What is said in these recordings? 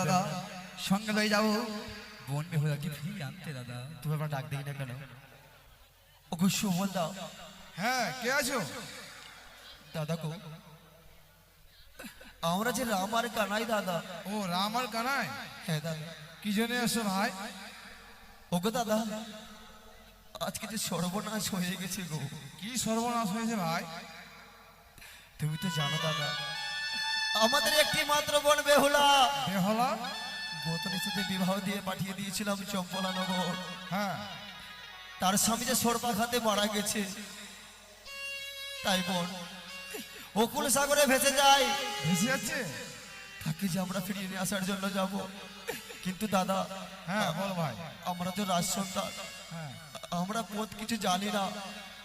দাদা সঙ্গে লয়ে যাব। বোন বেহুলাকে ফিরিয়ে আনতে দাদা। তুমি আমার ডাক দিই না কেন? সুমন দা হ্যাঁ কে আছো? দাদা গো আমরা যে রাম আর কানাই দাদা। ও রাম আর কানাই? হ্যাঁ দাদা। কি জন্য এসো ভাই? ওগো দাদা আজকে যে সর্বনাশ হয়ে গেছে গো। কি সর্বনাশ হয়েছে ভাই? তুমি তো জানো দাদা আমাদের একটি মাত্র বোন বেহুলা। বেহলা? গত নিশ্চিতে বিবাহ দিয়ে পাঠিয়ে দিয়েছিলাম চম্পলা নগর। হ্যাঁ। তার স্বামী যে সর্পা খাতে মারা গেছে তাই বোন অকুল সাগরে ভেসে যায়। ভেসে যাচ্ছে? তাকে যে আমরা ফিরিয়ে নিয়ে আসার জন্য যাব। কিন্তু দাদা হ্যাঁ বল ভাই। আমরা তো রাজ সন্তান হ্যাঁ। আমরা পথ কিছু জানি না।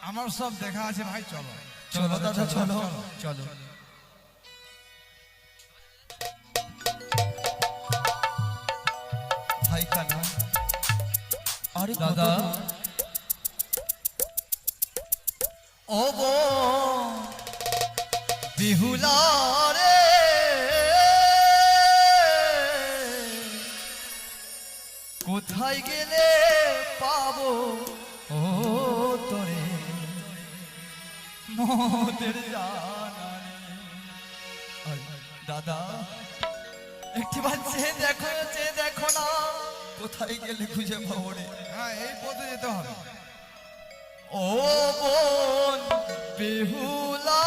আমার সব দেখা আছে ভাই চলো। চলো দাদা চলো চলো। ভাই কানা আরে দাদা। ও গো বিহুলা রে কোথায় গেলে পাবো? ও তোরে মোদের দাদা একটিবার চেয়ে দেখো চেয়ে দেখো না। কোথায় গেলে খুঁজে পাবো রে? হ্যাঁ এই পথে যেতে হবে। ও বোন বেহুলা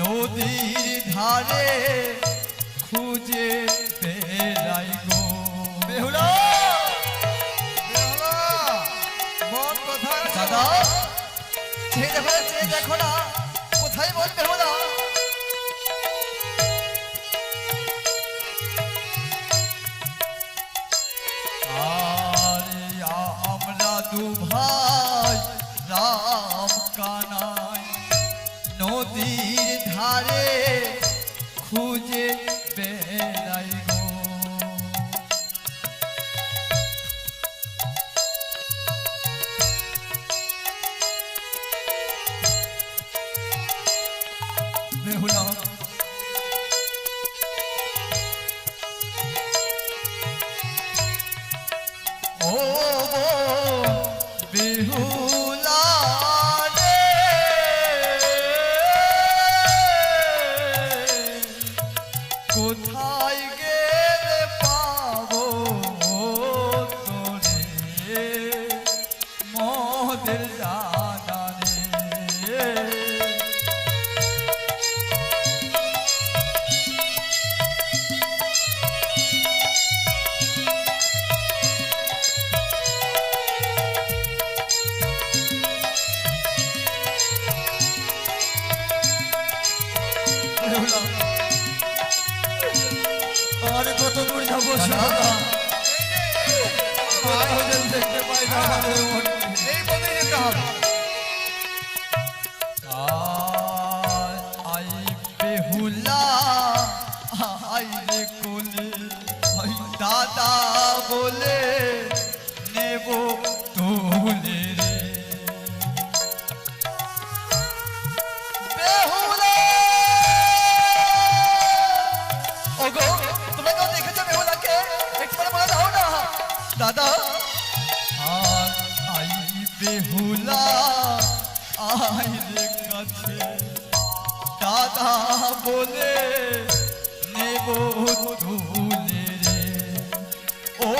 নদীর ধারে খুঁজে বেড়াই চেয়ে দেখো দেখো না। কোথায় বলবে বেহুলা আর কত দূর যাব সাদা দেখতে পাই না আমাদের। এই পথে যেতে হবে। আই বেহুলা আই রে কোলে আই দাদা বলে নেব তোলে। দাদা। আর আই বেহুলা আই কাছে। দাদা বলে নেব তুলে রে। ও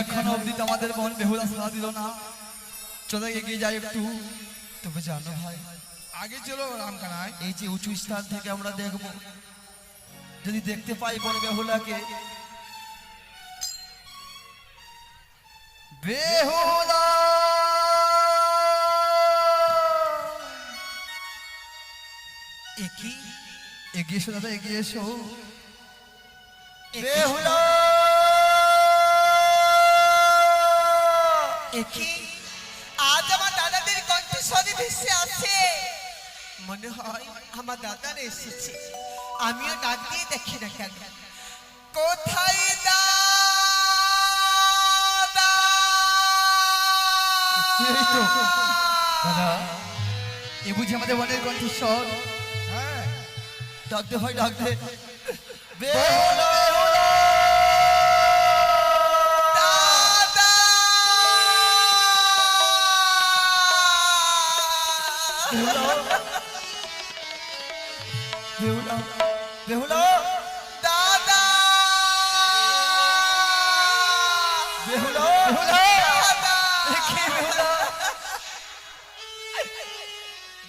এখন অবধি তো আমাদের মন বেহুলা সাড়া দিল না। চলে এগিয়ে যাই একটু। তবে জানো ভাই আগে চলো রামকানাই এই যে উঁচু স্থান থেকে আমরা দেখব। যদি দেখতে পাই বন বেহুলাকে। বেহুলা এগিয়ে এসো দাদা এগিয়ে এসো। বেহুলা একই আজ আমার দাদাদের কণ্ঠস্বরে ভেসে আছে মনে হয় আমার দাদার এসেছে। আমিও ডাক দিয়ে দেখি না কেন। কোথায় তো। দাদা এ বুঝি আমাদের বনের কণ্ঠস্বর? হ্যাঁ। ডাকতে হয় ডাকতে বেহুলা!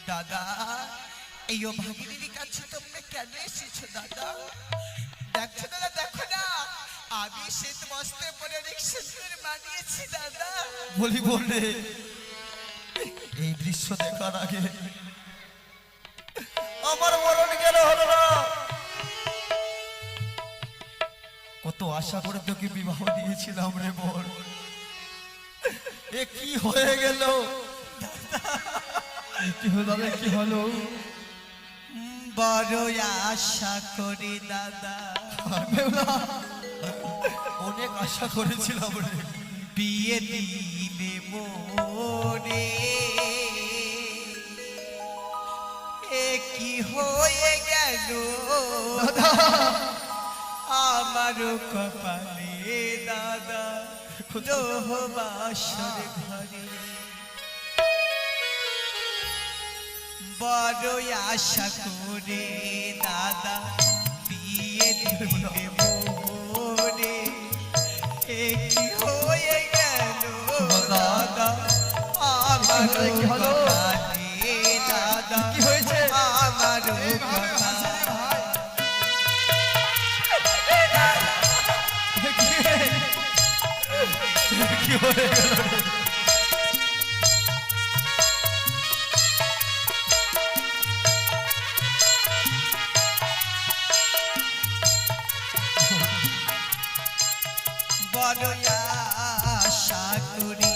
দাদা এই ও কাছে তোমরা কেন এসেছ দাদা? দেখছ দাদা দেখো না। আমি শীত বস্ত্রে পরে সুন্দর মানিয়েছি দাদা। বলি বললে এই দৃশ্য দেখার আগে আমার মরণ কত আশা করে তোকে বিবাহ দিয়েছিলাম রে বল এ কি হয়ে গেল? কি হলো দাদা কি হলো? বড় আশা করি দাদা। অনেক আশা করেছিলাম রে। বিয়ে দিলে মোরে এ কি হয়ে গেল? আমার কপালে দাদা দোহ বাসর ঘরে। বড় আশা করে দাদা বিয়ে দিলে মোরে হয়ে গেল দাদা। আমার কপালে দাদা। কি হয়েছে? আমার কি হয়ে গেল বড় আশা করে